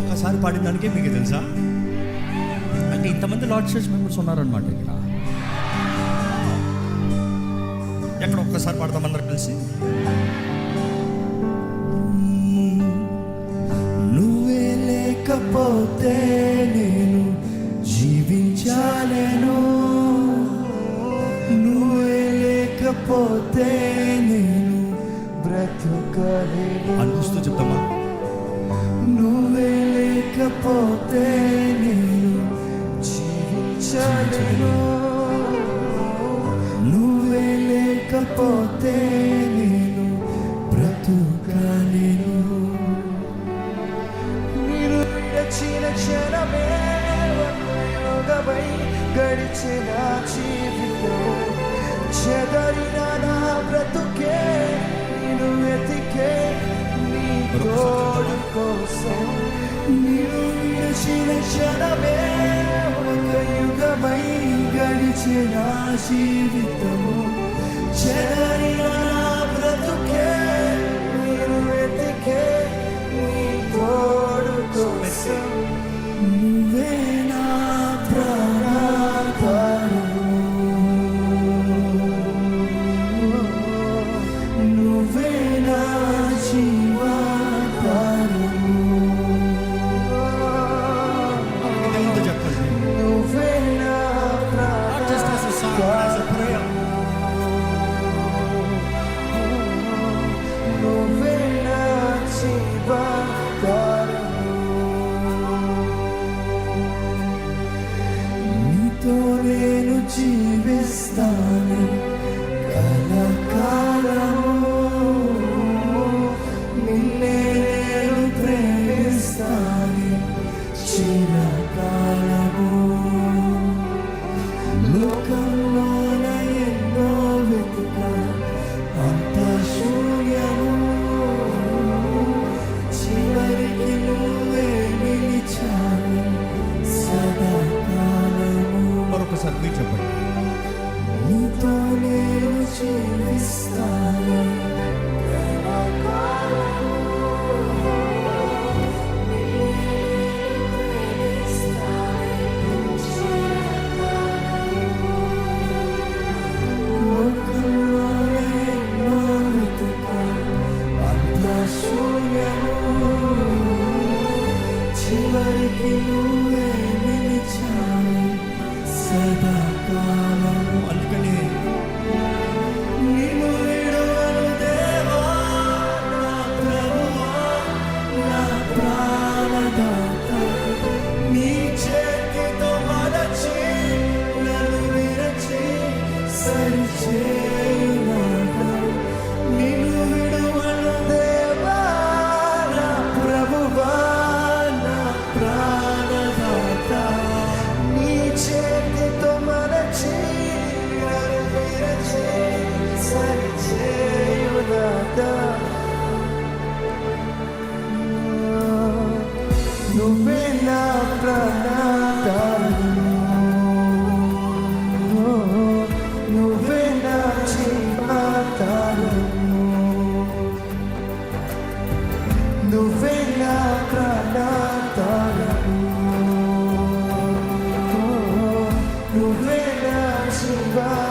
ఒక్కసారి పాడిన దానికే మీకు తెలుసా? అంటే ఇంతమంది లార్డ్ చర్చ్ మెంబర్స్ ఉన్నారనమాట ఇక్కడ. ఎక్కడ ఒక్కసారి పాడతాం అందరు కలిసి? నువ్వే లేకపోతే నేను జీవించాలేను. నువ్వే లేకపోతే నేను బ్రతుకలేను. అనిపిస్తూ చెప్తామా? నువ్వే లేకపోతే నేను జీవించలేను. నువ్వే లేకపోతే నేను బ్రతుకలేను. మీరు విడచిన క్షణమే యోగమై గడిచిన జీవితం. చెదరిన నా బ్రతుకే నేను వెతికే నీతో. కోసం మీరు విడచిన క్షణమే ఒక యుగమై గడిచిన జీవితము. చెదరిన నేను జీవిస్తాను కలకాలము నిన్నే నేను ప్రేమిస్తాను చివరికి నువ్వే pena pra nada. No, no venha te matar. No venha pra nada. No venha te mataram.